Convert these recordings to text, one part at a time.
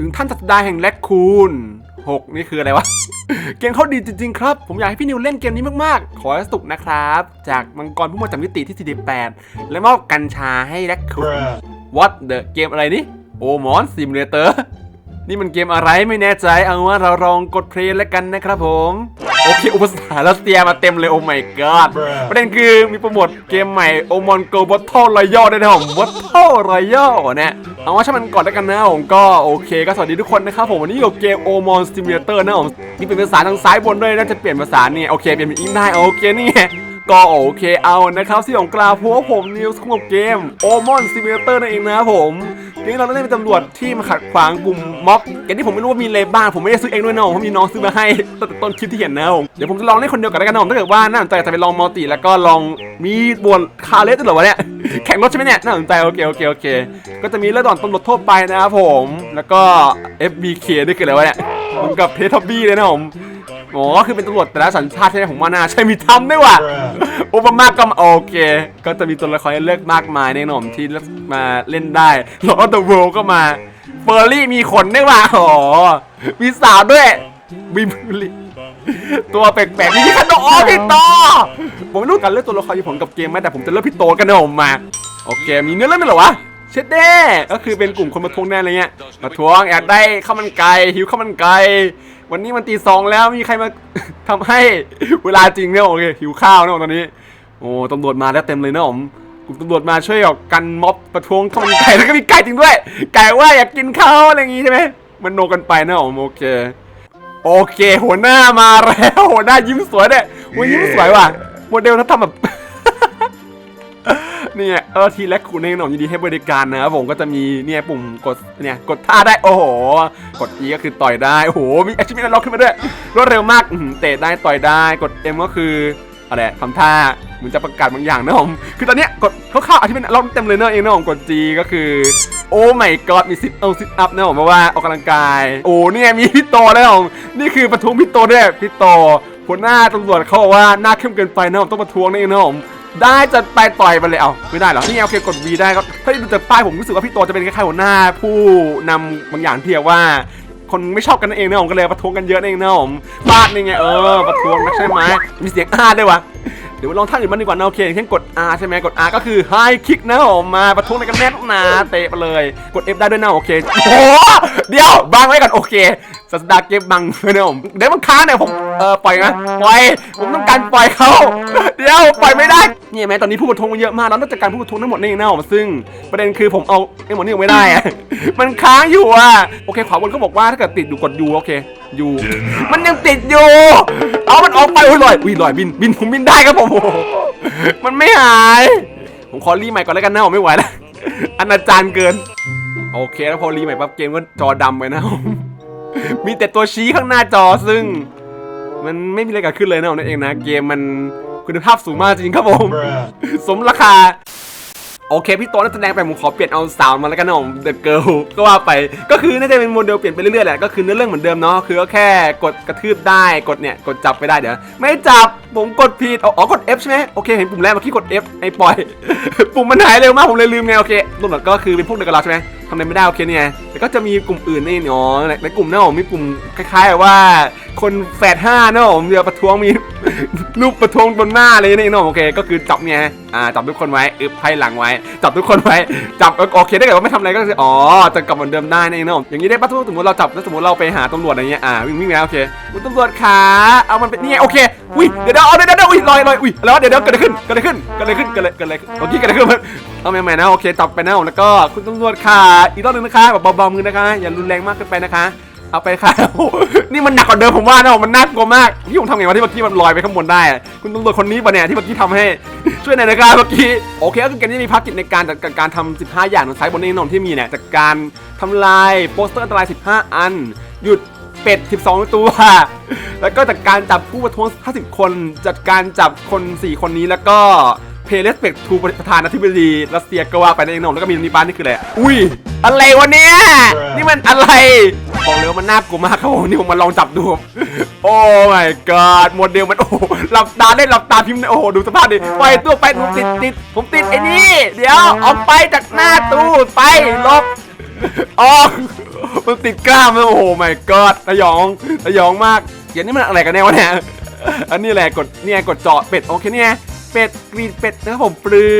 ถึงท่านศาสดาแห่งแรดคูน 6 นี่คืออะไรวะ เกมเขาดีจริงๆครับ ผมอยากให้พี่นิวเล่นเกมนี้มากๆ ขอให้สนุกนะครับ จากมังกรผู้มาจากมิติที่ 48 และมอบกัญชาให้แรดคูน What the เกมอะไรนี่ โอมอนซิมูเลเตอร์ นี่มันเกมอะไรไม่แน่ใจ เอาว่าเราลองกดเพลย์แล้วกันนะครับผม โอเค อุปสรรครัสเซียมาเต็มเลยโอ้ my god ประเด็นคือมีโปรโมทเกมใหม่โอมอนโกบอทเทิลรอยัลด้วยนะผมบอทเทิลรอยัลเนี่ย เอาว่าช่างมันก่อนแล้วกันนะผมก็โอเคก็สวัสดีทุกคนนะครับผมวันนี้อยู่กับเกมโอมอนซิมูเลเตอร์นะผมนี่เป็นภาษาทางซ้ายบนด้วยน่าจะเปลี่ยนภาษาเนี่ยโอเคเปลี่ยนเป็นอิงได้โอเคนี่ไง ก็โอเคเอานะครับที่ของกลาวพว่าผมนิวส์ของเกมโอมอนซิมูเลเตอร์นั่นเองนะครับผมทีนี้เราได้เป็นตำรวจที่มาขัดขวางกลุ่มม็อบเกมที่ผมไม่รู้ว่ามีอะไรบ้างผมไม่ได้ซื้อเองด้วยนะผมเพราะมีน้องซื้อมาให้ตั้งแต่ต้นคลิปที่เห็นนะครับผมเดี๋ยวผมจะลองเล่นคนเดียวกันแล้วกันนะผมถ้าเกิดว่าน่าสนใจจะไปลองมัลติแล้วก็ลองมีบวนคาเลสด้วยเหรอวะเนี่ยแข่งรถใช่ไหมเนี่ยน่าสนใจโอเคโอเคโอเค ก็จะมีเลือดอ่อนตำรวจทั่วไปนะครับผมแล้วก็ FBK ด้วยคืออะไรวะเนี่ยเหมือนกับเททอบบี้เลยนะผม อ๋อคือเป็นตำรวจแต่ละสัญชาติใช่ไหมผมว่าน่าใช่มีทำด้วยว่ะโอบามาก็มาโอเค ก็จะมีตัวละครให้เลือกมากมายแน่นอนที่เลือกมาเล่นได้แล้วก็ The World ก็มาเฟอร์รี่มีขนด้วยว่ะอ๋อมีสาวด้วยมีบุรีตัวแปลกๆมีพี่ขนมอ๋อพี่โตผมไม่รู้การเลือกตัวละครมีผลกับเกมไหมแต่ผมจะเลือกพี่โตกันนะผมมาโอเคมีเนื้อเรื่องไหมเหรอวะเช็ดเด้ก็คือเป็นกลุ่มคนมาทวงแน่อะไรเงี้ยมาทวงอยากได้ข้าวมันไก่หิวข้าวมันไก่ วันนี้มันตีสองแล้วมีใครมาทำให้เวลาจริงเนี่ยโอเคหิวข้าวนะตอนนี้ โอ้ตำรวจมาแล้วเต็มเลยนะผมกลุ่มตำรวจมาช่วยออกกันม็อบประท้วงข้าวมันไก่แล้วก็มีไก่จริงด้วย ไก่ว่าอยากกินข้าวอะไรอย่างงี้ใช่ไหมมันโนกันไปนะผมโอเค โอเค หัวหน้ามาแล้วหัวหน้ายิ้มสวยเนี่ยหัวยิ้มสวยว่ะโมเดลถ้าทำแบบ เนี่ยเออทีแรกคุณเองหน่อยยินดีให้บริการนะครับผมก็จะมีเนี่ยปุ่มกดเนี่ยกดท่าได้โอ้โห กด E ก็คือต่อยได้โอ้โหมีอาชีพนักล็อกขึ้นมาด้วยรวดเร็วมากเตะได้ต่อยได้กด M ก็คืออะไรทำท่าเหมือนจะประกาศบางอย่างนะผมคือตอนเนี้ยกดคร่าวๆอาชีพนักล็อกเต็มเลยเนอะเองนะผมกด G ก็คือโอ้ไม่กอดมีซิทเอาซิทอัพนะผมเพราะว่าออกกำลังกาย โอ้เนี่ยมีพี่โตแล้วผมนี่คือประท้วงพี่โตด้วยพี่โตหัวหน้าตำรวจเขาบอกว่าหน้าเข้มเกินไปนะผมต้องประท้วงนี่นะผม ได้จะไปต่อยมันเลยเอาไม่ได้เหรอนี่โอเคกด V ได้ก็ถ้าดูจากป้ายผมรู้สึกว่าพี่โตจะเป็นคล้ายๆหัวหน้า ผู้นำบางอย่างที่เรียกว่า คนไม่ชอบกันนั่นเองนะผมก็เลยประท้วงกันเยอะนั่นเองนะผมฟาดนี่ไงเออประท้วงนะใช่ไหมมีเสียงอาด้วยวะเดี๋ยวลองท่าอื่นมันดีกว่านะโอเคอย่างเช่นกด R ใช่ไหมกด R ก็คือ High Kick นะผมมาประท้วงในกันแน่นหนาเตะไปเลย กด F ได้ด้วยนะโอเคโอ้เดี๋ยวบังไว้ก่อนโอเค ศาสดาเก็บบังเลยนะผมเดี๋ยวมันค้างเนี่ยผมเออปล่อยนะปล่อยผมต้องการปล่อยเขาเดี๋ยวปล่อยไม่ได้นี่ไหมตอนนี้ผู้ประท้วงมันเยอะมากแล้วนอกจากการผู้ประท้วงทั้งหมดนี่นะผมซึ่งประเด็นคือผมเอาไอ้หมดนี่ออกไม่ได้อะมันค้างอยู่อะโอเคขวาบนเขาบอกว่าถ้าเกิดติดอยู่กดยูโอเคยูมันยังติดอยู่เอามันออกไปอุ้ยลอยอุ้ยลอยบินบินผมบินได้ครับผมมันไม่หาย ผมขอรีใหม่ก่อนแล้วกันนะผมไม่ไหวแล้วอนาจารเกิน โอเคแล้วพอรีใหม่ปั๊บเกมก็จอดำไปนะผม มีแต่ตัวชี้ข้างหน้าจอซึ่ง มันไม่มีอะไรเกิดขึ้นเลยนะผมนั่นเองนะ เกมมันคุณภาพสูงมากจริงครับผม สมราคา โอเค พี่โตนักแสดงไปผมขอเปลี่ยนเอาสาวมาแล้วกันนะผม The Girl ก็ว่าไป ก็คือน่าจะเป็นโมเดลเปลี่ยนไปเรื่อยๆแหละ ก็คือเนื้อเรื่องเหมือนเดิมเนาะ คือก็แค่กดกระทืบได้ กดเนี่ย กดจับไปได้เดี๋ยว ไม่จับผมกดผิดอ๋ออ๋อกด F ใช่ไหมโอเคเห็นปุ่มแรกเมื่อกี้กด F ไอ้ปล่อย ปุ่มมันหายเร็วมากผมเลยลืมไงโอเครวมหมดก็คือเป็นพวกเดียวกับเราใช่ไหมทำอะไรไม่ได้โอเคเนี่ยแต่ก็จะมีกลุ่มอื่นนี่เนาะในกลุ่มนั้นผมมีกลุ่มคล้ายๆว่า คนแฝดห้าเนาะผมเรือประท้วงมีรูปประท้วงบนหน้าเลยนี่เนาะโอเค ก็คือจับเนี่ยอ่าจับทุกคนไว้อึบไพ่หลังไว้ จับทุกคนไว้จับโอเคถ้าเกิดว่าไม่ทำอะไรก็คืออ๋อจะกลับเหมือนเดิมได้นี่เนาะอย่างนี้ได้ปะทุกสมมติเราจับแล้วสมมติเราไปหาตำรวจอะไรเงี้ยอ่าวิ่งวิ่งแล้วโอเคคุณตำรวจขาเอามันเป็นนี่ไงโอเค อุ้ยเดี๋ยวเดี๋ยวเอาเดี๋ยวเดี๋ยวอุ้ยลอยลอยอุ้ยแล้วเดี๋ยวเดี๋ยวเกิดอะไรขึ้นเกิดอะไรขึ้นเกิดอะไรขึ้นเกิดอะไรเกิดอะไรเมื่อกี้เกิดอะไรขึ้นเอาใหม่ๆนะโอเคจับไปนะแล้วก็คุณตำรวจขาอีกรอบหนึงนะคะแบบเบาๆมือนะคะ อย่ารุนแรงมากเกินไปนะคะเอาไปค่ะโอ้โหนี่มันหนักกว่าเดิมผมว่านะมันน่ากลัวมากที่ผมทำไงวะที่เมื่อกี้มันลอยไปข้างบนได้ คุณตำรวจคนนี้ปะเนี่ยที่เมื่อกี้ทำให้ช่วยหน่อยนะครับเมื่อกี้โอเคก็คือเกมนี้มีภารกิจในการจัดการการทำ15 อย่างทางซ้ายบนนี้นนที่มีเนี่ยจากการทำลายโปสเตอร์อันตราย 15 อัน หยุด เป็ด 12 ตัว แล้วก็จัดการจับผู้ประท้วง 50 คน จัดการจับคน 4 คนนี้แล้วก็เพเลสเปกทูประธานาธิบดีรัสเซียก็ว่าไปในนองแล้วก็มีนิบ้านนี่คืออะไรอะอุ้ยอะไรวะเนี่ยนี่มันอะไรบอกเลยว่ามันน่ากลัวมากครับผมนี่ผมมาลองจับดู โอ้ my god โมเดลมันโอ้โหหลับตาได้หลับตาพิมพ์ได้โอ้โหดูสภาพดิไปตัวไปผมติดติดผมติดไอ้นี่ เดี๋ยวออกไปจากหน้าตู้ไปลบออก มันติดกล้ามเลยโอ้โห my god สยองสยองมากเดี๋ยวนี้มันอะไรกันแน่วะเนี่ยอันนี้แหละกดเนี่ยกดเจาะเป็ดโอเคเนี่ยเป็ดกรีดเป็ดนะครับผมปลื้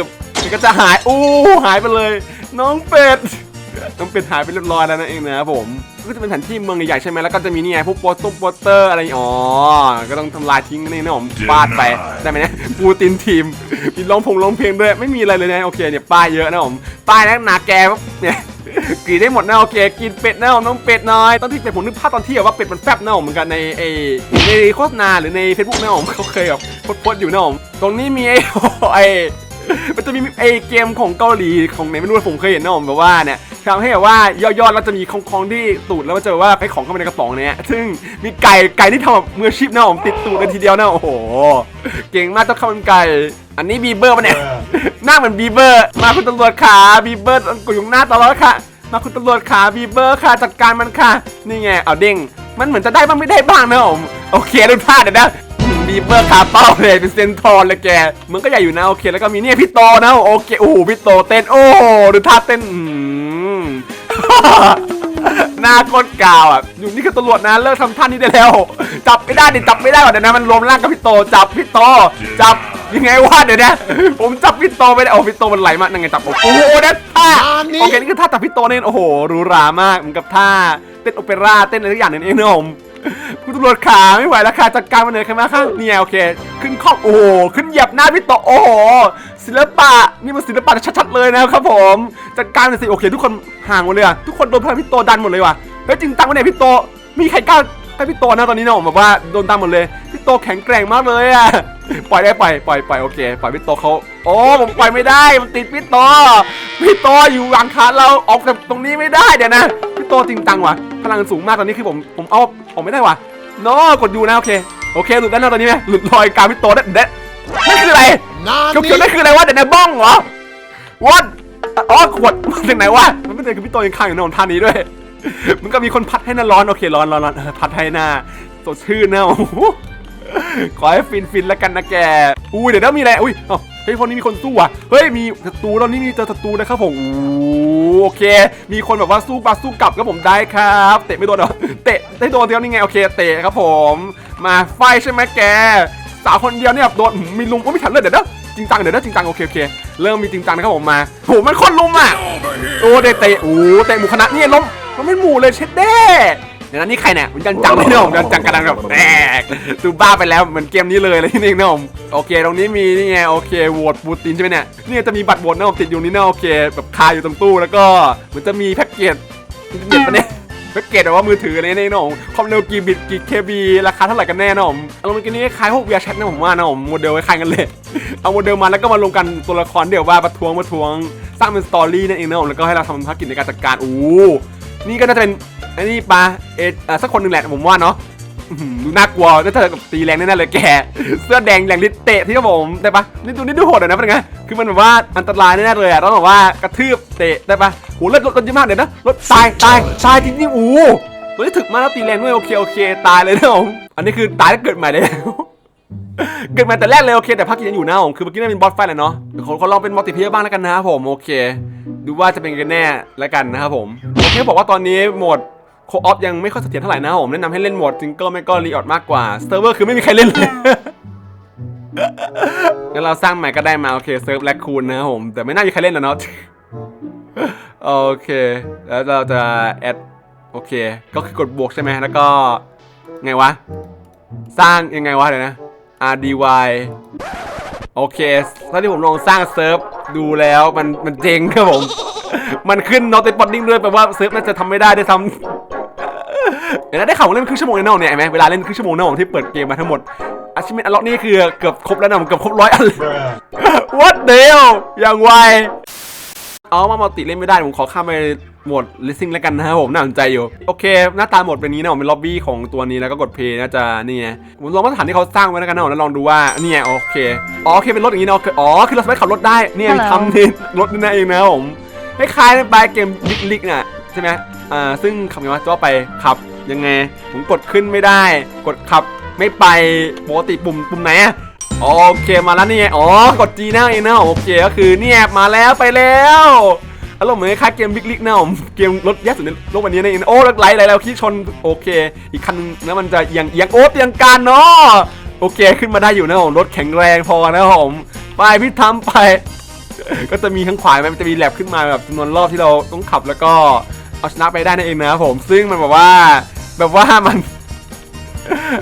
มมันก็จะหายอู้หายไปเลย น้องเป็ด น้องเป็ดหายไปเรียบร้อยแล้วนั่นเองนะครับผมก็จะเป็นแผนที่เมืองใหญ่ๆใช่ไหมแล้วก็จะมีนี่ไงพวกโปสต์โปสเตอร์อะไรอ๋อก็ต้องทำลายทิ้งนี่นะผมปาดไปได้ไหมเนี่ยปูตินทีมมีร้องพงร้องเพลงด้วยไม่มีอะไรเลยนะโอเคเนี่ยป้ายเยอะนะผมป้ายนักหนาแกปุ๊บเนี่ยกรีดได้หมดนะโอเค กินเป็ดนะผมน้องเป็ดน้อยตอนที่เป็ดผมนึกภาพตอนที่แบบว่าเป็ดมันแฟบนะผมเหมือนกันในไอในโฆษณาหรือใน Facebook นะผมเขาเคยแบบโพสต์ๆอยู่นะผมตรงนี้มีไอ้ไอมันจะมีไอเกมของเกาหลีของไหนไม่รู้ผมเคยเห็นนะผมแบบว่าเนี่ย ทำให้แบบว่ายอดๆแล้วจะมีของของที่ตูดแล้วมันจะแบบว่าให้ของเข้าไปในกระป๋องเนี่ยซึ่งมีไก่ไก่ที่ทำแบบมืออาชีพนะผมติดตูดเลยทีเดียวนะโอ้โหเก่งมากเจ้าข้าวมันไก่อันนี้บีเบอร์ปะเนี่ยหน้าเหมือนบีเบอร์ มาคุณตำรวจขาบีเบอร์กดอยู่หน้าตลอดค่ะมาคุณตำรวจขาบีเบอร์ค่ะจัดการมันค่ะ นี่ไงเอาเด้งมันเหมือนจะได้บ้างไม่ได้บ้างนะผมโอเคดูท่าเดี๋ยวนะ บีเบอร์ขาเป้าเลยเป็นเซนทอนเลยแกมันก็ใหญ่อยู่นะโอเคแล้วก็มีเนี่ยพี่โตนะโอเคโอ้โหพี่โตเต้นโอ้โหดูท่าเต้นอืมหน้าโคตรกาวอะอยู่นี่คือตำรวจนะเลิกทำท่านี้ได้แล้ว จับไม่ได้ดิจับไม่ได้ก่อนเดี๋ยวนะมันรวมร่างกับพี่โตจับพี่โตจับยังไงวะเดี๋ยวนะผมจับพี่โตไม่ได้โอ้พี่โตมันไหลมากนั่งไงจับผมโอ้โหนั่นท่าโอเคนี่คือท่าจับพี่โตเนี่ยโอ้โหหรูหรามากเหมือนกับท่าเต้นโอเปร่าเต้นอะไรทุกอย่างเนี่ยเองนะผม คุณตำรวจขาไม่ไหวแล้วค่ะจัดการมันเลยครับมาข้างเนี่ยโอเค ขึ้นข้อโอ้โหขึ้นเหยียบหน้าพี่โตโอ้โหศิลปะนี่มันศิลปะชัดๆเลยนะครับผมจัดการหน่อยสิโอเค ทุกคนห่างหมดเลยอะทุกคนโดนพลังพี่โตดันหมดเลยว่ะเฮ้ยจริงจังวะเนี่ยพี่โตมีใครกล้าให้พี่โตนะตอนนี้เนาะแบบว่าโดนตามหมดเลยพี่โตแข็งแกร่งมากเลยอะปล่อยได้ปล่อยปล่อยปล่อยโอเคปล่อยพี่โตเขาโอ้ผมปล่อยไม่ได้มันติดพี่โตพี่โตอยู่หลังขาเราออกจากตรงนี้ไม่ได้เดี๋ยวนะพี่โตจริงจังว่ะ พลังสูงมากตอนนี้คือผมผมเอาออกไม่ได้ว่ะโนกดอยู่นะโอเคโอเคหลุดแล้วนะตอนนี้ไหมหลุดลอยกลารพี่โตได้เด็ดนั่นคืออะไรเขียวๆนั่นคืออะไรวะเดี๋ยวในบ้องเหรอวัดอ๋อขวดมาจากไหนวะมันไม่ได้คือพี่โตยังข้างอยู่ในหนท่านี้ด้วย มันก็มีคนพัดให้น่าร้อนโอเคร้อนร้อนร้อนเออพัดให้หน้าสดชื่นนะโอ้โหขอให้ฟินฟินแล้วกันนะแก อุ้ยเดี๋ยวนะมีอะไร อุ้ย เฮ้ยคนนี้มีคนสู้อะเฮ้ยมีศัตรูแล้วนี่มีเจอศัตรูนะครับผมอู้โอเค มีคนแบบว่าสู้ปาสู้กลับครับผมได้ครับเตะไม่โดนเหรอเตะได้โดนเดียวนี่ไงโอเคเตะครับผม มาไฟใช่ไหมแกสาวคนเดียวเนี่ยโดนมีลุมก็ไม่ทันเลยเดี๋ยวนะจริงจังเดี๋ยวนะจริงจังโอเคโอเคเริ่มมีจริงจังนะครับผมมาโหมันคนลุมอะโอ้เดเตะโอ้เตะหมู่คณะนี่ล้มมันไม่หมู่เลยเช็ดเด้ เดี๋ยวนะนี่ใครเนี่ยมันจังจังเลยเนาะจังจังกำลังแบบแตกตูบ้าไปแล้วเหมือนเกมนี้เลยเลยนี่เองเนาะโอเค ตรงนี้มีนี่ไงโอเคโหวตปูตินใช่ไหมเนี่ยนี่จะมีบัตรโหวตนะผมติดอยู่นี่นะโอเคแบบคาอยู่ตรงตู้แล้วก็มันจะมีแพ็กเกจอินเทอร์เน็ตปะเนี่ยแพ็กเกจแบบว่ามือถืออะไรเนี่ยนะผมความเร็วกี่บิตกี่เคบีราคาเท่าไหร่กันแน่นะผมอารมณ์กันนี้คล้ายพวกเวียแชทนะผมว่านะผมโมเดลคล้ายกันเลย เอาโมเดลมาแล้วก็มาลงกันตัวละครเดี๋ยวว่าประท้วงประท้วง สร้างเป็นสตอรี่นั่นเองนะผมแล้วก็ให้เราทำภารกิจในการจัดการ อู้ นี่ก็น่าจะเป็นไอ้นี่ปะเอเอ่อสักคนหนึ่งแหละผมว่าเนาะดูน่ากลัวน่าจะกับตีแรงแน่ๆเลยแก เสื้อแดงแรงฤทธิ์เตะที่ครับผมได้ปะนี่ดูนี่ดูโหดหน่อยนะเป็นไง คือมันแบบว่าอันตรายแน่ๆเลยอะต้องแบบว่ากระทืบเตะได้ปะโหเลือดรถรถเยอะมากเดี๋ยวนะรถตายตายตายจริงๆอู้เฮ้ยถึกมากแล้วตีแรงด้วยโอเคโอเคตายเลยนะผมอันนี้คือตายแล้วเกิดใหม่เลยเกิดใหม่แต่แรกเลยโอเคแต่ภาคยังอยู่นะผมคือเมื่อกี้นั่นเป็นบอสไฟแหละเนาะเดี๋ยวขอขอลองเป็นมัลติเพลเยอร์บ้างแล้วกันนะครับผมโอเค ดูว่าจะเป็นกันแน่แล้วกันนะครับผม โอเคบอกว่าตอนนี้โหมดโคออฟยังไม่ค่อยเสถียรเท่าไหร่นะผมแนะนำให้เล่นโหมดซิงเกิลไม่ก็รีออดมากกว่าเซิร์ฟเวอร์คือไม่มีใครเล่นเลยงั้นเราสร้างใหม่ก็ได้มาโอเคเซิร์ฟแลคคูนนะครับผมแต่ไม่น่ามีใครเล่นแล้วเนาะโอเค แล้วเราจะแอดโอเค ก็คือกดบวกใช่ไหมแล้วก็ไงวะ สร้างยังไงวะเดี๋ยวนะ RDY โอเคตอนที่ผมลองสร้างเซิร์ฟดูแล้วมันมันเจ๊งครับผม มันขึ้น not responding ด้วยแปลว่าเซิร์ฟน่าจะทำไม่ได้ด้วยซ้ำเดี๋ยวนะได้ข่าวว่าเล่นครึ่งชั่วโมงในนอกเนี่ยเห็นไหมเวลาเล่นครึ่งชั่วโมงในนอกที่เปิดเกมมาทั้งหมดอาชิเมนอล็อกนี่คือเกือบครบแล้วนะผมเกือบครบร้อยอันเลย What the hell อย่างไวเอามามัลติเล่นไม่ได้ผมขอข้ามไปโหมด racing แล้วกันนะครับผมน่าสนใจอยู่ โอเค หน้าตาโหมดเป็นนี้นะผมเป็นล็อบบี้ของตัวนี้แล้วก็กดเพย์น่าจะนี่ไงผมลองมาตรฐานที่เขาสร้างไว้แล้วกันนะผมแล้วลองดูว่าเนี่ยโอเคอ๋อโอเคเป็นรถอย่างนี้เนาะอ๋อคือเราสามารถขับรถได้เนี่ยมีทำนี่รถนี่นะเองนะครับผม คล้ายๆบายเกมลิกลิกน่ะใช่ไหมอ่าซึ่งขับไงวะจ้อไปขับยังไง ผมกดขึ้นไม่ได้ กดขับไม่ไปปกติปุ่มปุ่มไหนอะโอเคมาแล้วนี่ไงอ๋อกด G หน้าเองนะโอเคก็คือเนี่ยมาแล้วไปแล้วอารมณ์เหมือนคล้ายเกมบิ๊กลิกนะผมเกมรถแยักษ์สุดในโลกวันนี้นั่นเองโอ้รถไหลไหลแล้วขี้ชนโอเค อีกคันนึงนะมันจะเอียงเอียงโอ้เอียงการเนาะโอเคขึ้นมาได้อยู่นะผมรถแข็งแรงพอนะผมไปพี่ทำไป ก็จะมีทั้งขวายมันจะมีแลบขึ้นมาแบบจำนวนรอบที่เราต้องขับแล้วก็เอาชนะไปได้นั่นเองนะครับผมซึ่งมันแบบว่าแบบว่ามัน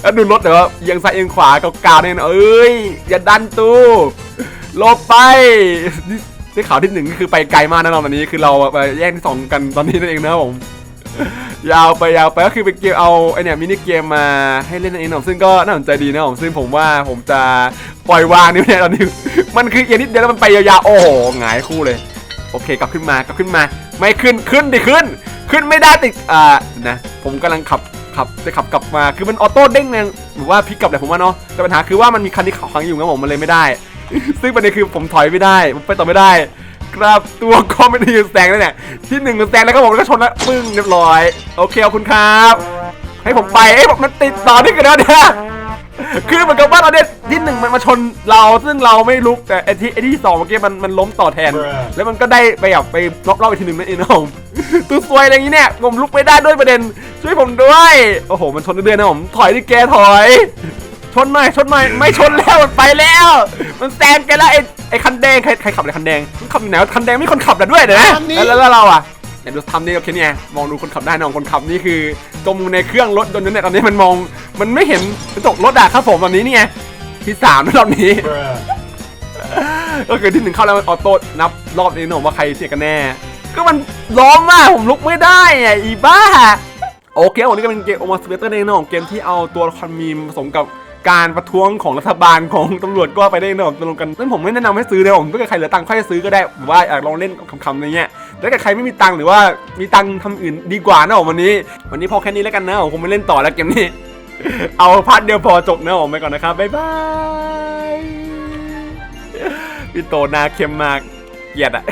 แล้วดูรถเดี๋ยวว่าเอียงซ้ายเอียงขวาเก่าๆเนี่ยนะเอ้ยอย่าดันตู้ลบไปที่ข่าวที่หนึ่งก็คือไปไกลมากนะเราตอนนี้คือเราไปแย่งที่สองกันตอนนี้นั่นเองนะครับผม ยาวไปยาวไปก็คือเป็นเกมเอาไอเนี่ยมินิเกมมาให้เล่นนั่นเองนะผมซึ่งก็น่าสนใจดีนะผมซึ่งผมว่าผมจะปล่อยวางนี่เนี่ยตอนนี้มันคือเอียนิดเดียวแล้วมันไปยาวๆโอ้โหหงายคู่เลย โอเคกลับขึ้นมากลับขึ้นมา ไม่ขึ้นขึ้นดิขึ้น ขึ้นไม่ได้ติดอ่านะ ผมกำลังขับขับจะขับกลับมาคือมันออโต้เด้งเนี่ยหรือว่าพลิกกลับแหละผมว่าเนาะแต่ปัญหาคือว่ามันมีคันที่ขังอยู่นะผมมันเลยไม่ได้ ซึ่งประเด็นคือผมถอยไม่ได้ผมไปต่อไม่ได้ ครับตัวก็ไม่ได้ยืนแซงแล้วเนี่ยที่หนึ่งมันแซงแล้วก็ผมแล้วก็ชนแล้วปึ้งเรียบร้อย โอเคขอบคุณครับ ให้ผมไปเอ้ยผมมันติดต่อนี่กันแล้วเนี่ยคือเหมือนกับว่าตอนเนี้ยที่หนึ่งมันมาชนเราซึ่งเราไม่ลุกแต่ไอ้ที่ไอ้ที่สองเมื่อกี้มันมันล้มต่อแทน แล้วมันก็ได้ไปแบบไปรอบๆอีกทีหนึ่งนั่นเองนะผมตัวซวยอะไรอย่างนี้เนี่ยผมลุกไม่ได้ด้วยประเด็น ช่วยผมด้วย โอ้โหมันชนเรื่อยๆนะผมถอยที่แกถอย ชนหน่อยชนหน่อยไม่ชนแล้วมันไปแล้ว มันแซงแกแล้วไอ้ไอ้คันแดงใครใครขับไอ้คันแดงมันขับอยู่ไหนวะคันแดงไม่มีคนขับแต่ด้วยเดี๋ยวนะคันนี้แล้วแล้วเราอะเดี๋ยวดูทำนี่โอเคเนี่ยมองดูคนขับได้น้องคนขับนี่คือจมอยู่ในเครื่องรถยนต์เนี่ยตอนนี้มันมอง มันไม่เห็นกระจกรถอะครับผมตอนนี้เนี่ยที่สามนะรอบนี้ ก็คือที่หนึ่งเข้าแล้วมันออโต้นับรอบนี้นะผมว่าใครเสียกันแน่ ก็มันล้อมมากผมลุกไม่ได้อะอีบ้าโอเควันนี้ก็เป็นเกมโอมาสเปเตอร์เองนะผมเกมที่เอาตัวละครมีมผสมกับ การประท้วงของรัฐบาลของตำรวจก็ไปได้นะผมตกลงกันซึ่งผมไม่แนะนำให้ซื้อเลยผมถ้าเกิดใครเหลือตังค์ค่อยซื้อก็ได้ว่าอยากลองเล่นคำๆอะไรเงี้ยถ้าเกิดใครไม่มีตังค์หรือว่ามีตังค์ทำอื่นดีกว่านะผมวันนี้ วันนี้พอแค่นี้แล้วกันนะผมคงไม่เล่นต่อแล้วเกมนี้ เอาพาร์ทเดียวพอจบนะผมไปก่อนนะครับบ๊ายบายพี่โตนาเข้มมากเกลียดอะ